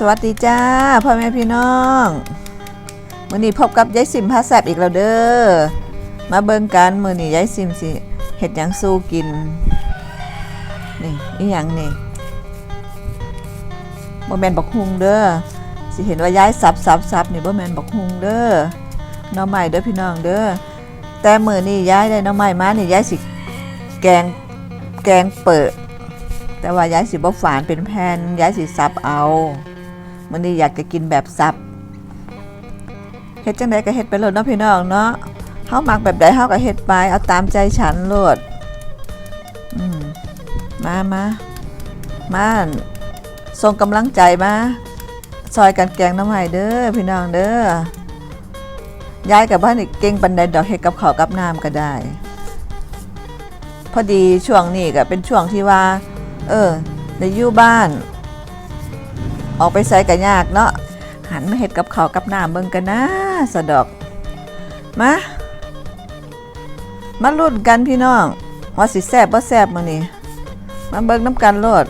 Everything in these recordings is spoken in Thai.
สวัสดีจ้าพ่อแม่พี่น้องมื้อนี้พบกับยายสิมพาแซบอีกแล้วเด้อมาเบิ่งกันมื้อนี้ยายสิมสิเฮ็ดหยังสู้กินนี่อีหยังนี่บ่แม่นบักฮุงเด้อสิเห็นว่ายายสับสับสับนี่บ่แม่นบักฮุงเด้อน่อไม้เด้อพี่น้องเด้อแต่มื้อนี้ยายได้น่อไม้มานี่ยายสิแกงแกงเปิดแต่ว่ายายสิบ่ฝานเป็นแผ่นยายสิซับเอา มื้อนี้อยากจะกินแบบซับเฮ็ดจังไดก็เฮ็ดไปโลดเนาะพี่น้องเนาะเฮามักแบบใดเฮาก็เฮ็ดไปเอาตามใจฉันโลดอืมมามามาส่งกำลังใจมาซอยกันแกงน้ำไห้เด้อพี่น้องเด้อยายกับบ้านนี่เก่งปันใดดอกเฮ็ดกับข้าวกับน้ำก็ได้ พอดีช่วงนี้ก็เป็นช่วงที่ว่า เออได้อยู่บ้าน ออกไปใส่กันยากเนาะหันมาเห็ดกับข้าวกับน้ำเบิ่งกันนะสะดอกมามาลุ้นกันพี่น้องว่าสิแซบบ่แซบมื้อนี้มาเบิ่งน้ำกันโลด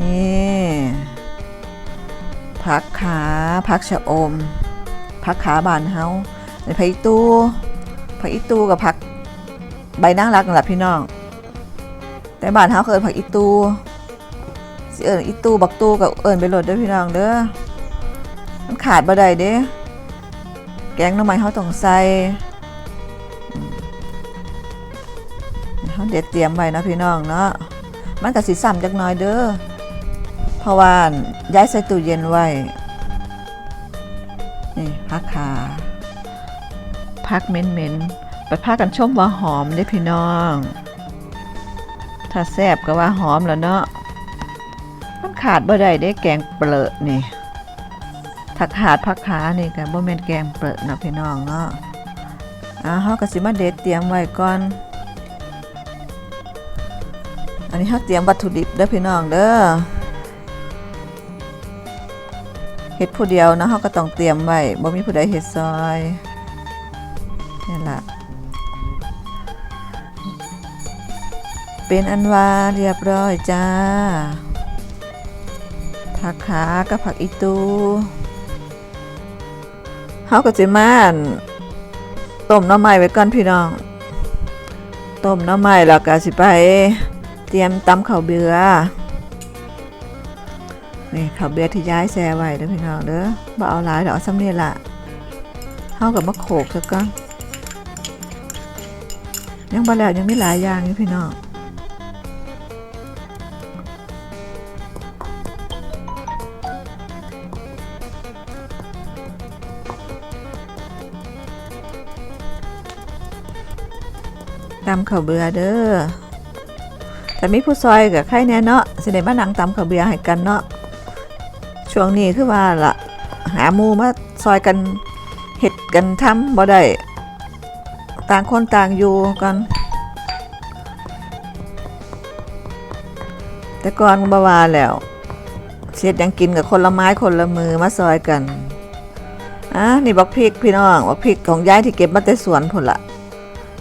นี่ผักขาผักชะอมผักขาบานเฮาในผักอีตู ผักอีตูกับผักใบนางรักนั่นแหละพี่น้อง แต่บ้านเฮาเคยผักอีตูสิเอิญอีตูบักตูกับเอิญไปโหลดด้อพี่น้องเด้อมันขาดบ่ได้เด้แกงน้ำไม้เฮาต้องใส่เฮาเด็ดเตรียมไว้นะพี่น้องเนาะมันก็สิซ้ำจักหน่อยเด้อเพราะว่าย้ายใส่ตู้เย็นไว้ นี่พักขา พักเหม็นเม็นๆไปพากันชมว่าหอมเด้พี่น้อง ถ้าแซ่บก็ว่าหอมแล้วเนาะ มันขาดบ่ได้ได้แกงเปลอะนี่ถ้าขาดพักขานี่ก็บ่แม่นแกงเปลอะนะพี่น้องเนาะอ่าเฮาก็สิมาเด็ดเตรียมไว้ก่อนอันนี้เฮาเตรียมวัตถุดิบเด้อพี่น้องเด้อเฮ็ดผู้เดียวนะเฮาก็ต้องเตรียมไว้บ่มีผู้ใดเฮ็ดซอย นี่แหละเป็นอันว่าเรียบร้อยจ้า ผักขากับผักอีตูเฮาก็สิมาอั่นต้มน้ำไม้ไว้ก่อนพี่น้อง ต้มน้ำไม้แล้วก็สิไปเตรียมตำข้าวเบือนี่ข้าวเบียร์ที่ย้ายแซ่ไว้เด้อพี่น้องเด้อบ่เอาหลายดอกซ้ำนี่ล่ะเฮากับมะโขกซะก่อน ยังบ่แล้วยังมีหลายอย่างอยู่พี่น้องตำข้าวเบื่อเด้อแต่มีผู้ซอยกับใครแน่เนาะสิได้มานั่งตำข้าวเบื่อให้กันเนาะช่วงนี้คือว่าละหาหมูมาซอยกันเห็ดกันทำบ่ได้ ต่างคนต่างอยู่กันแต่ก่อนบ่ว่าแล้วเสียดยังกินกับคนละไม้คนละมือมาซอยกันอะนี่บักพริกพี่น้องบักพริกของยายที่เก็บมาแต่สวนผลละ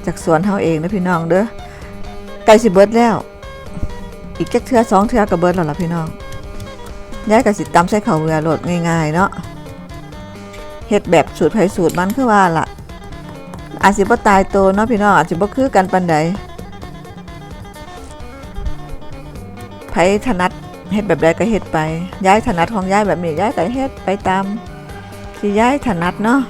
จากสวนเฮาเองนะพี่น้องเด้อไก่สิเบิดแล้ว อีกจักเทือสองเทือก็เบิดแล้วล่ะพี่น้องยายกับสิตำใส่ข้าวเบือโหลดง่ายๆเนาะเฮ็ดแบบสูตรไผ่สูตรมันคือว่าล่ะ อาจสิบ่ตายโตเนาะพี่น้องอาจสิบ่คือกันปานใดไผถนัดเฮ็ดแบบใดก็เฮ็ดไปย้ายถนัดของย้ายแบบนี้ย้ายก็เฮ็ดไปตามที่ย้ายถนัดเนาะ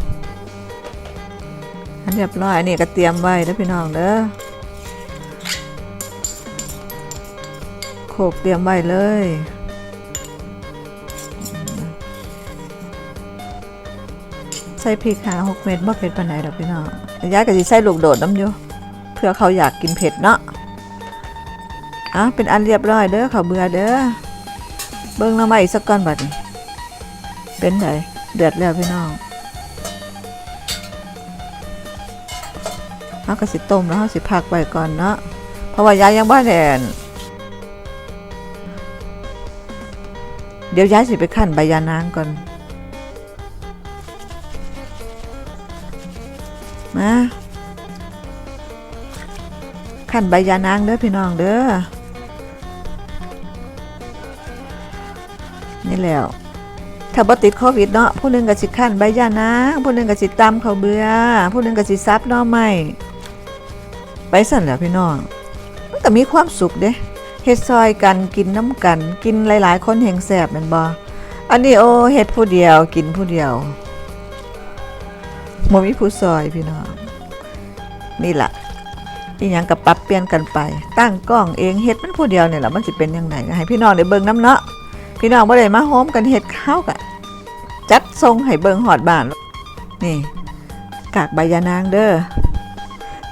อันเรียบร้อยอันนี้ก็เตรียมไว้เด้อพี่น้องเด้อโขกเตรียมไว้เลย ใส่พริกหาหกเม็ดบ่เผ็ดปานไหนดอกพี่น้องยายก็สิใส่ลูกโดดน้ำอยู่เพื่อเขาอยากกินเผ็ดเนาะอะเป็นอันเรียบร้อยเด้อเขาเบื่อเด้อเบิ่งน้ำมาอีกสักก้อนบัดนี้เป็นไงเดือดแล้วพี่น้องเขาก็สิต้มแล้วเขาสิพักไว้ก่อนเนาะเพราะว่ายายยังบ้านแดนเดี๋ยวยายสิไปขั้นใบยานางก่อน มาขั้นใบยานางเด้อพี่น้องเด้อนี่แล้วถ้าบ่ติดโควิดเนาะผู้หนึงก็สิขั้นใบยานางผู้หนึงก็สิตำข้าเบื่อผู้หนึงก็สิซับน่อไม้ไปสั่นแหล้วพี่น้องมันก็มีความสุขเด้เฮ็ดซอยกันกินน้ำกัน กินหลาย ๆ คนแห่งแสบแม่นบ่อันนี้โอเฮ็ดผู้เดียวกินผู้เดียว บ่มีผู้ซอยพี่น้องนี่แหละอีหยังกับปรับเปลี่ยนกันไป ตั้งกล้องเองเฮ็ดมันผู้เดียวเนี่ยแหละมันสิเป็นยังไงก็ให้พี่น้องได้เบิ่งน้ำเนาะพี่น้องบ่ได้มาโฮมกันเฮ็ดข้าวกะจัดทรงให้เบิ่งฮอดบ้าน นี่ กากใบยานางเด้อ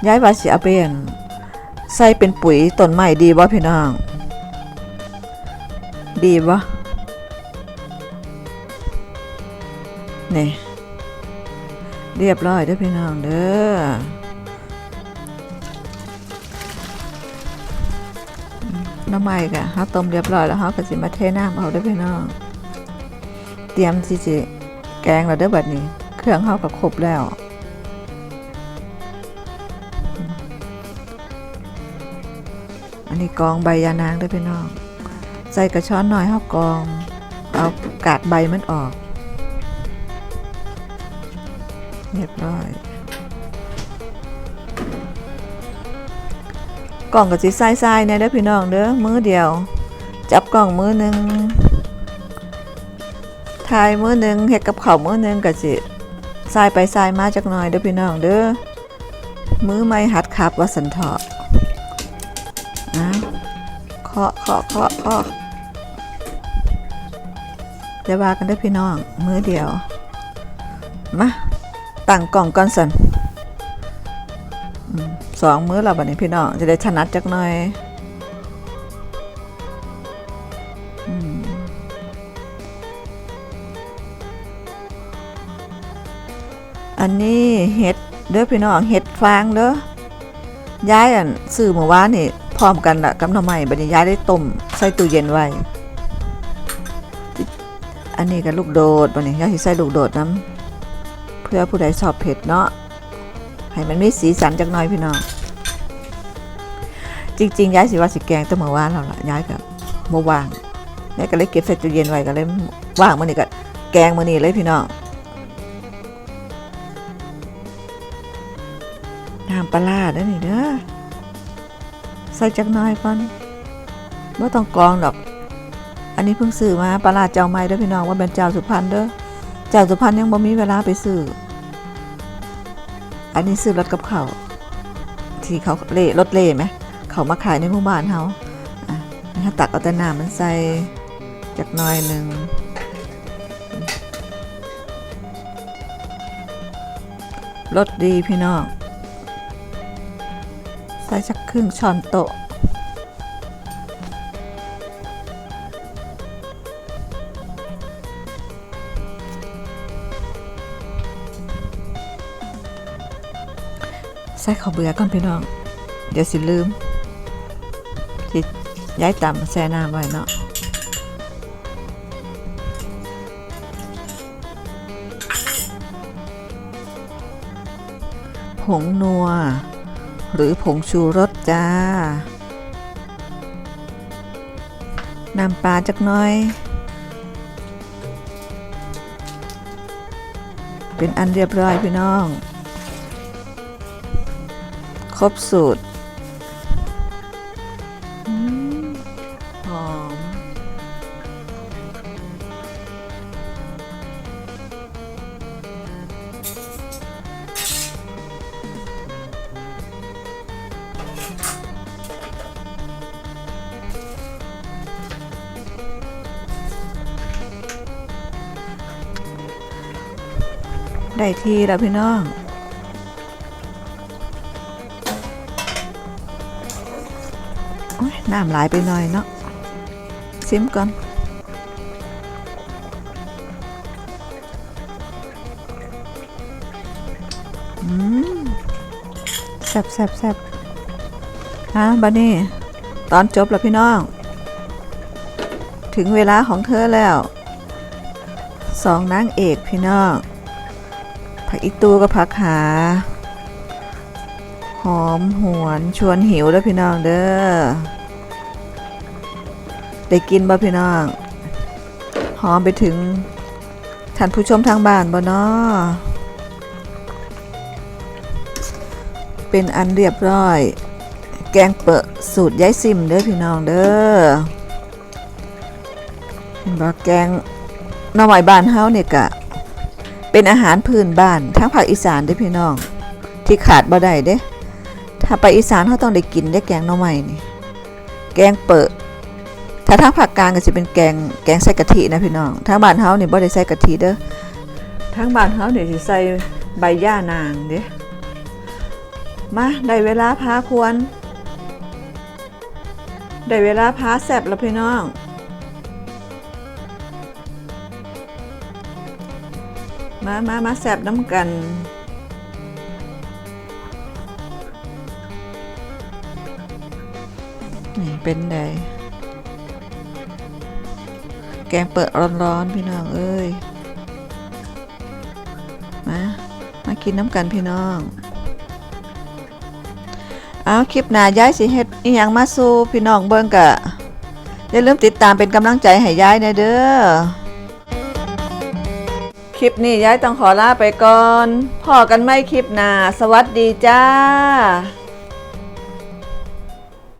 ย้ายว่าสิเอาไปอั่นใส่เป็นปุ๋ยต้นไม้ดีบ่พี่น้อง ดีบ่นี่ เรียบร้อยเด้อพี่น้องเด้อน้ำใหม่กะเขาต้มเรียบร้อยแล้วเขาก็สิมาเทน้ำเอาได้อพี่น้อง เตรียมสิจิแกงแล้วเด้อบัดนี้ เครื่องเขาก็ครบแล้วอันนี้กองใบยานางด้วยพี่น้อง ใส่กระช้อนหน่อยเขากอง เอากาดใบมันออก เรียบร้อย กล่องก็สิทรายๆเนี่ยเด้อพี่น้องเด้อมือเดียว จับกล่องมือหนึ่งทายมือหนึ่งเฮ็ดกับเข้ามือหนึ่งก็สิทรายไปทรายมาจักหน่อยเด้อพี่น้องเด้อมือไม่หัดขับว่าสันเถาะนะเคาะเคาะเคาะเคาะเดี๋ยวว่ากันเด้อพี่น้อง มือเดียว มา ตั้งกล่องก่อนสันสองมื้อเราบัดนี้พี่น้องจะได้ถนัดจักหน่อยอันนี้เห็ดเด้อพี่น้องเห็ดฟางเด้อย้ายอันซื้อเมื่อวานนี่พร้อมกันละกับหน่อไม้บัดนี้ย้ายได้ต้มใส่ตู้เย็นไว้อันนี้ก็ลูกโดดบัดนี้ย้ายใส่ลูกโดดน้ำ พื่อผู้ใดชอบเผ็ดเนาะให้มันมีสีสันจักหน่อยพี่น้องจริงๆย้ายสิว่าสิแกงตั้งเมื่อวานแล้วล่ะย้ายกับเมื่อวางย้ายก็เลยเก็บใส่ตู้เย็นไว้ก็เลยว่างมื้อนี้ก็แกงมื้อนี้เลยพี่น้องน้ำปลาร้าเด้อนี่เด้อใส่จักหน่อยก่อนบ่ต้องกรองดอก อันนี้เพิ่งซื้อมาปลาร้าเจ้าใหม่เด้อพี่น้องว่าเป็นเจ้าสุพรรณเด้อ จ้าสุพรรณยังบ่มีเวลาไปซื้อ อันนี้ซื้อรถกับเขาที่เขาเล่รถเล่ไหม เขามาขายในหมู่บ้านเขาอะนี่เขาตักเอาแต่น้ำมันใส่จากน้อยหนึ่งรสดีพี่น้อง ใส่สักครึ่งช้อนโต๊ะ ส่ข้าวเบื่อก่อนพี่น้อง เดี๋ยวสิลืมสิย้ายต่ำแช่น้ำไว้เนาะผงนัว หรือผงชูรสจ้าน้ำปลาจักน้อย เป็นอันเรียบร้อยพี่น้อง ครบสูตรอืมหอม ได้ทีแล้วพี่น้อง น้ำหลายไปหน่อยเนาะซิมก่อนอืมแซ่บแซ่บแซ่บฮะบันนี่ตอนจบแล้วพี่น้อง ถึงเวลาของเธอแล้วสองนางเอกพี่น้องผักอีตูกับผักหาหอมหวนชวนหิวเด้อพี่น้องเด้อ ได้กินบ่พี่น้องหอมไปถึงท่านผู้ชมทางบ้านบ่เนาะเป็นอันเรียบร้อย แกงเปะสูตรยายซิมเด้อพี่น้องเด้อเห็นบ่แกงหน่อไม้บ้านเฮาเนี่ยกะ เป็นอาหารพื้นบ้านทั้งภาคอีสานเด้อพี่น้อง ที่ขาดบ่ได้เด้ถ้าไปอีสานเขาต้องได้กินได้แกงหน่อไม้นี่แกงเปะ ถ้าทางภาคกลางก็จะเป็นแกงแกงใส่กะทินะพี่น้องทางบ้านเฮานี่บ่ได้ใส่กะทิเด้อทางบ้านเฮานี่สิใส่ใบย่านางเด้มาได้เวลาพาควรได้เวลาพาแซ่บแล้วพี่น้องมามามาแซ่บน้ำกันนี่เป็นได แกงเปิดร้อนๆพี่น้องเอ้ยมามากินน้ำกันพี่น้อง เอาคลิปหน้าย้ายสิเฮ็ดอีหยังมาสู่พี่น้องเบิ่งกะอย่าลืมติดตามเป็นกำลังใจให้ย้ายนะเด้อคลิปนี้ย้ายต้องขอลาไปก่อนพอกันไม่คลิปหน้าสวัสดีจ้า